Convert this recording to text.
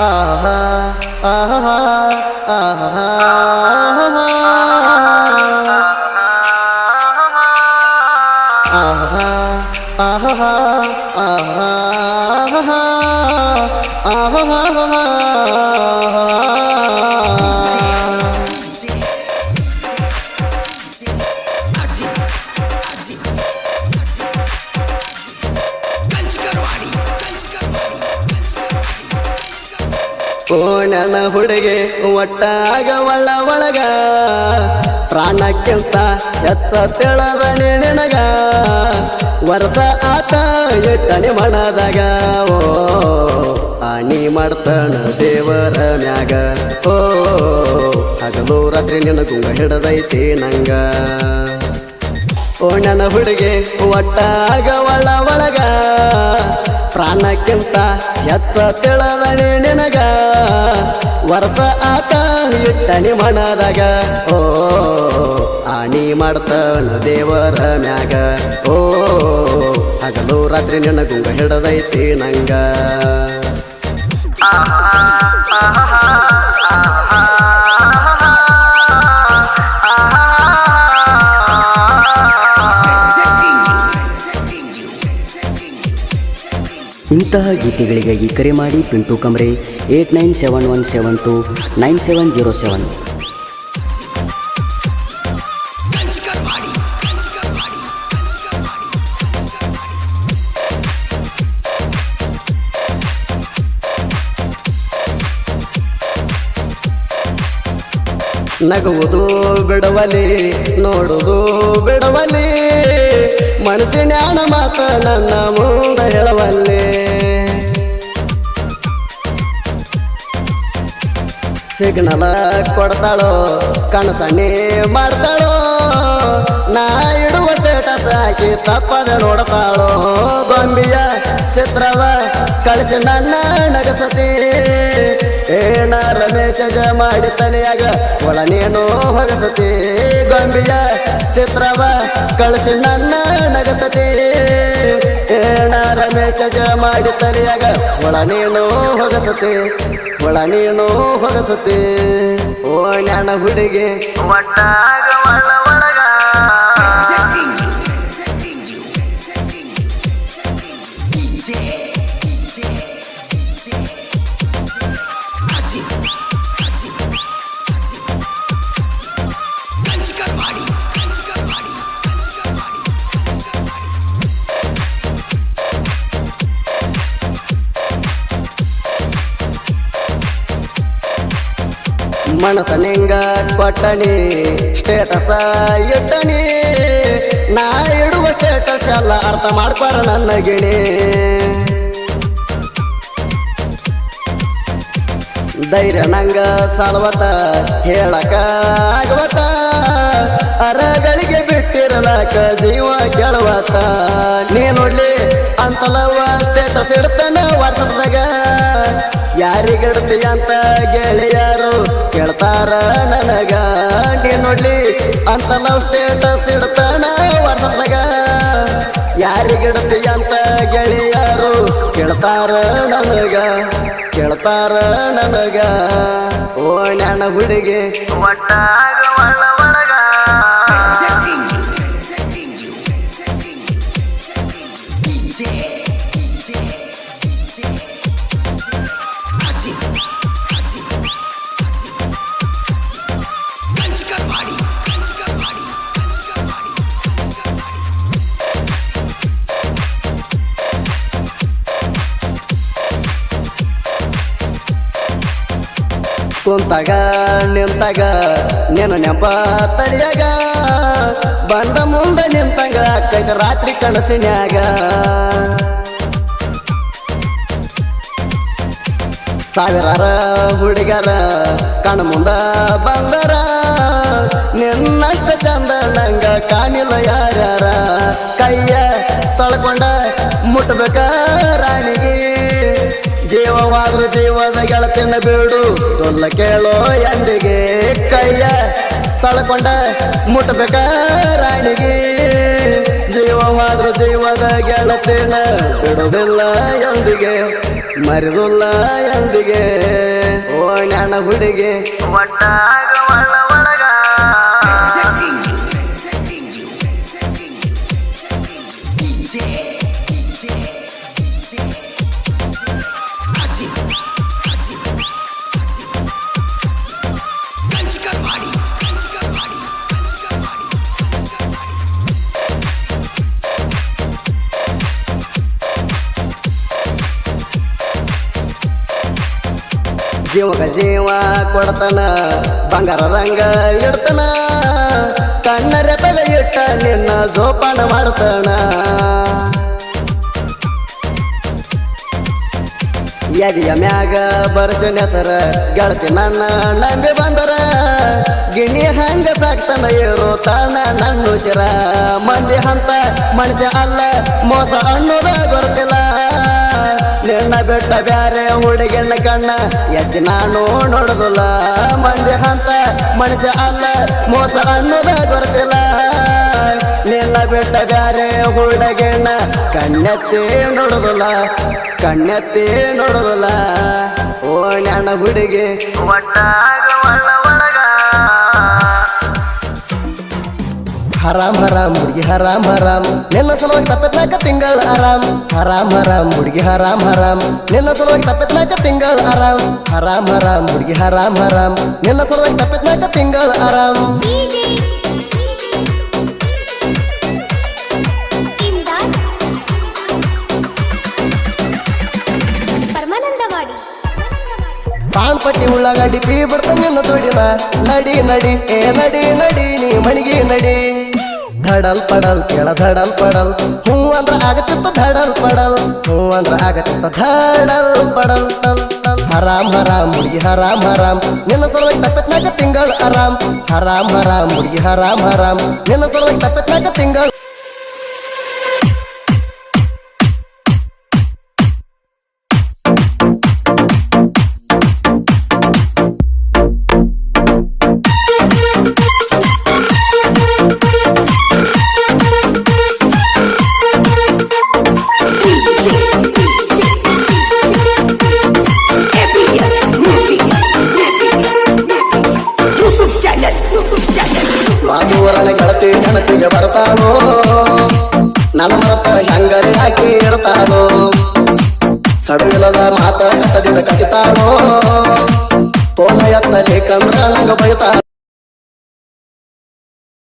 ah ha! ah ah ah ಓಣನ ಹುಡುಗಿ, ಒಟ್ಟಾಗ ಒಳ್ಳ ಒಳಗ. ಪ್ರಾಣಕ್ಕಿಂತ ಹೆಚ್ಚ ತಿಳದ ನಿನಗ. ವರ್ಷ ಆತ ಎಟ್ಟಣಿ ಮಣದಾಗ ಓ ಆನಿ ಮಾಡ್ತಾನ ದೇವರ ಮ್ಯಾಗ. ಓ, ಹಗಲು ರಾತ್ರಿ ನಿನಗುಂಗ ಹಿಡದೈತಿ ನಂಗ. ಓ ನನ್ನ ಹುಡುಗಿ ಒಟ್ಟಾಗ ಒಳ ಒಳಗ ಪ್ರಾಣಕ್ಕಿಂತ ಹೆಚ್ಚ ತಿಳವಳಿ ನಿನಗ. ವರ್ಷ ಆತ ಇಟ್ಟನಿ ಮನದಾಗ ಓ, ಆಣಿ ಮಾಡ್ತಾನ ದೇವರ ಮ್ಯಾಗ. ಓ, ಹಗಲು ರಾತ್ರಿ ನಿನ್ನ ಗುಂಗ ಹಿಡದೈತಿ ನಂಗ. ಇಂತಹ ಗೀತೆಗಳಿಗಾಗಿ ಕರೆ ಮಾಡಿ Pintu Kamare eight nine seven one seven two nine seven zero seven. ನಗುವುದು ಬಿಡವಲಿ, ನೋಡುವುದು ಬಿಡವಲಿ, ಮನಸ್ಸಿನ ಮಾತ ನನ್ನ ಮುಂದ ಹೇಳವಲ್ಲಿ. ಸಿಗ್ನಲ ಕೊಡ್ತಾಳೋ ಕನಸಣ್ಣಿ ಮಾಡ್ತಾಳೋ, ನಾ ಇಡುವ ಸ್ಟೇಟಸ್ ಹಾಕಿ ತಪ್ಪದ ನೋಡ್ತಾಳೋ, ಗೊಂಬಿಯ ಚಿತ್ರವ ಕಳಿಸಿ ನನ್ನ ನಗಸತಿ. ಏನ ರಮೇಶ ಮಾಡಿ ತಲೆಯಾಗ ಒಳ ನೀನು ಹೊಗಸತಿ. ಗೊಂಬಿಯ ಚಿತ್ರವ ಕಳಿಸಿ ನನ್ನ ನಗಸತಿ. ಏನ ರಮೇಶ ಮಾಡಿ ತಲೆಯಾಗ ಒಳ ನೀನು ಹೊಗಸತಿ. ಒಳ ನೀನು ಹೊಗಸತಿ ಓ ಜ್ಞಾನ ಹುಡುಗಿ ಒಟ್ಟಾಗ ಒಳ ಒಳಗ. ಮನಸ ನಿಂಗ ಕೊಟ್ಟನಿ ಸ್ಟೇಟಸ ಇಟ್ಟನಿ ನಾ ಇಡುವ ಸ್ಟೇಟಸ್ ಎಲ್ಲ ಅರ್ಥ ಮಾಡ್ಕೋರ ನನ್ನ ಗಿಣಿ. ಧೈರ್ಯ ನಂಗ ಸಾಲ್ವತ ಹೇಳಕ ಆಗವತ ಅರಗಳಿಗೆ ಬಿಟ್ಟಿರಲಕ ಜೀವ ಕೆಳವತ ನೀ ನೋಡ್ಲಿ ಅಂತಲವ ಸ್ಟೇಟಸ್ ಇಡ್ತಾನ ವಾಟ್ಸಪ್ದಾಗ ಯಾರಿಗಿಡ್ತಿ ಅಂತ ಗೆಳೆಯರು ಕೇಳ್ತಾರ ನನಗ. ನೀ ನೋಡ್ಲಿ ಅಂತಲವ್ ಸ್ಟೇಟಸ್ ಇಡ್ತಾನ ವಾಟ್ಸಪ್ದಾಗ ಯಾರಿಗಿಡ್ತಿ ಅಂತ ಗೆಳೆಯರು ಕೇಳ್ತಾರ ನನಗ. ಕೇಳ್ತಾರ ನನಗ. ಓ ನನ್ನ ಹುಡುಗಿ ಒಳಗ. ಕುಂತಾಗ ನಿಂತಾಗ ನಿನ್ನ ನೆಪ ಬಂದ ಮುಂದೆ ನಿಂತಾಗ ಕೈದ ರಾತ್ರಿ ಕನಸಿನ್ಯಾಗ. ಸಾವಿರಾರ ಹುಡುಗರ ಕಣ ಮುಂದ ಬಂದರ. ನಿನ್ನಷ್ಟ ಚಂದ ನಂಗ ಕಾಣಿಲ್ಲ ಯಾರ್ಯಾರ. ಕೈಯ ತೊಳ್ಕೊಂಡ ಮುಟ್ಬೇಕ ರಾಣಿಗೆ. ಜೀವವಾದ್ರು ಜೀವದ ಗೆಳತಿನ ಬೀಡು. ತೊಲ್ಲ ಕೇಳೋ ಎಂದಿಗೆ ಕೈಯ ತಳ್ಕೊಂಡ ಮುಟ್ಬೇಕ ರಾಣಿಗೆ. ಜೀವವಾದ್ರು ಜೀವದ ಗೆಳತಿನ ಬಿಡುದಿಲ್ಲ ಎಂದಿಗೆ ಮರಿದುಲ್ಲ ಎಂದಿಗೆ. ಓ ಜ್ಞಾನ ಹುಡುಗಿ, ಒಟ್ಟಾಗ ಜೀವಕ ಜೀವ ಕೊಡ್ತಾನ, ಬಂಗಾರದಂಗ ಇಡ್ತಾನ, ಕಣ್ಣರೆ ಬೆಲೆ ಇಟ್ಟ ನಿನ್ನ ಜೋಪಾನ ಮಾಡ್ತಾನ. ಎದೆಯ ಮ್ಯಾಗ ಬರ್ಸನ ಹೆಸರ, ಗೆಳತಿ ನನ್ನ ನಂಬಿ ಬಂದರ. ಗಿಣಿ ಹಂಗ ಸಾಕ್ತಾನ ಏರೋ ತಾಣ ನನ್ನ ಚಿರ. ಮಂದಿ ಹಂತ ಮನುಷ್ಯ ಅಲ್ಲ, ಮೋಸ ಅನ್ನೋದ ಗೊತ್ತಿಲ್ಲ. ನಿನ್ನ ಬೆಟ್ಟ ಬ್ಯಾರೆ ಹುಡುಗಿನ ಕಣ್ಣ. ಎಜ್ಜಿ ನಾನು ನೋಡುದಿಲ್ಲ, ಮಂದಿ ಹಂತ ಮನುಷ್ಯ ಅಲ್ಲ, ಮೋಸ ಅನ್ನೋದ ಗೊತ್ತಿಲ್ಲ. ನಿನ್ನ ಬೆಟ್ಟ ಬ್ಯಾರೆ ಹುಡುಗಿನ ಕಣ್ಣೆತ್ತಿ ನೋಡುದಿಲ್ಲ ಕಣ್ಣೆತ್ತಿ ನೋಡುದಿಲ್ಲ. ಓ ನನ್ನ ಹುಡುಗಿ, ಒಟ್ಟಾಗ ಹರಾಮ್ ಹರಾಮ್ ಹುಡುಗಿ ಹರಾಮ್ ಹರಾಮ್. ನಿನ್ನ ಸಲುವಾಗಿ ತಪ್ಪತ್ನಾಕ ತಿಂಗಳ ಆರಾಮ್. ಹರಾಮ್ ಹರಾಮ್ ಹುಡುಗಿ ಹರಾಮ್ ಹರಾಮ್. ನಿನ್ನ ಸಲುವಾಗಿ ತಪ್ಪತ್ನಾಕ ತಿಂಗಳ ಆರಾಮ್. ಹರಾಮ್ ಹರಾಮ್ ಹುಡುಗಿ ಹರಾಮ್ ಹರಾಮ್. ನಿನ್ನ ಸಲುವಾಗಿ ತಪ್ಪತ್ನಾಕ ತಿಂಗಳ ಆರಾಮ್. ಪಾನ್ ಪಟ್ಟಿ ಉಳ್ಳಾಗಡ್ಡಿ ಪೀ ಬಿಡ್ತ ನಿನ್ನ ನಡಿ ನಡಿ ಏ ನಡಿ ನಡಿ ನೀ ಮಣಿಗೆ ನಡಿ. ಧಡಲ್ ಪಡಲ್ ಕೇಳ ಧಡಲ್ ಪಡಲ್ ಹೂ ಅಂದ್ರ ಆಗತ್ತಿತ್ತ ಧಡಲ್ ಪಡಲ್ ಹೂ ಅಂದ್ರ ಆಗತ್ತಿತ್ತ ಧಡಲ್ ಪಡಲ್ ಟಲ್ ಟಲ್ ಹರಾಮ್ ಹರಾಮ್ ಹುಡುಗಿ ಹರಾಮ್ ಹರಾಮ್ ನಿನ್ನ ಸಲುವಾಗಿ ತಪ್ಪತ್ನಾಕ ತಿಂಗಳ ಆರಾಮ್ ಹರಾಮ್ ಹರಾಮ್ ಹುಡುಗಿ ಹರಾಮ್ ಹರಾಮ್ ನಿನ್ನ ಸಲುವಾಗಿ ತಪ್ಪತ್ನಾಕ ತಿಂಗಳ ನೆನಪಿಗೆ ಬರ್ತಾನೋ? ನನ್ನ ಮರತ ಹೆಂಗರಿ ಹಾಕಿ ಇರ್ತಾನೋ ಸಡಿಲದ ಮಾತ ಕಟ್ಟದಿದ್ದ ಕಡಿತಾನೋ ಫೋನ ಎತ್ತಲಿ ಕಂದ್ರ ನಂಗ ಬೈತಾನೋ?